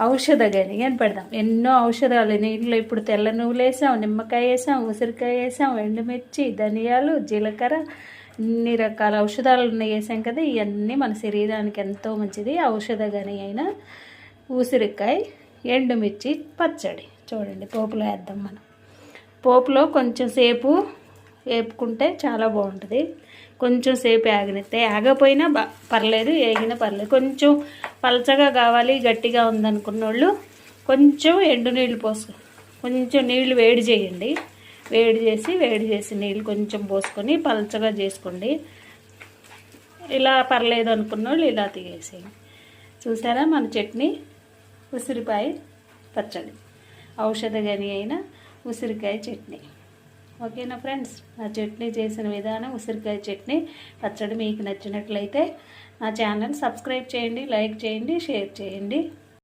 ఔషధ గని అని పెడదాం. ఎన్నో ఔషధాలు నీళ్ళు ఇప్పుడు తెల్ల నువ్వులు వేసాం నిమ్మకాయ వేసాం ఉసిరికాయ వేసాం ఎండుమిర్చి ధనియాలు జీలకర్ర ఇన్ని రకాల ఔషధాలు ఉన్నాయి వేసాం కదా. ఇవన్నీ మన శరీరానికి ఎంతో మంచిది. ఔషధ గని అయిన ఉసిరికాయ ఎండుమిర్చి పచ్చడి. చూడండి పోపులో వేద్దాం మనం. పోపులో కొంచెం సేపు వేపుకుంటే చాలా బాగుంటుంది. కొంచెం సేపు ఆగనిస్తే ఆగపోయినా పర్లేదు ఏగినా పర్లేదు. కొంచెం పలచగా కావాలి గట్టిగా ఉందనుకున్న వాళ్ళు కొంచెం ఎండు నీళ్ళు పోసు కొంచెం నీళ్ళు వేడి చేయండి. వేడి చేసి వేడి చేసి నీళ్ళు కొంచెం పోసుకొని పలచగా చేసుకోండి. ఇలా పర్లేదు అనుకున్న వాళ్ళు ఇలా తీసేయండి. చూసారా మన చట్నీ? ఉసిరికాయ పచ్చడి. ఔషధ గని అయిన ఉసిరికాయ చట్నీ. ఓకేనా ఫ్రెండ్స్? నా చట్నీ చేసిన విధానం ఉసిరికాయ చట్నీ. పచ్చడి మీకు నచ్చినట్లయితే నా ఛానల్ సబ్స్క్రైబ్ చేయండి లైక్ చేయండి షేర్ చేయండి.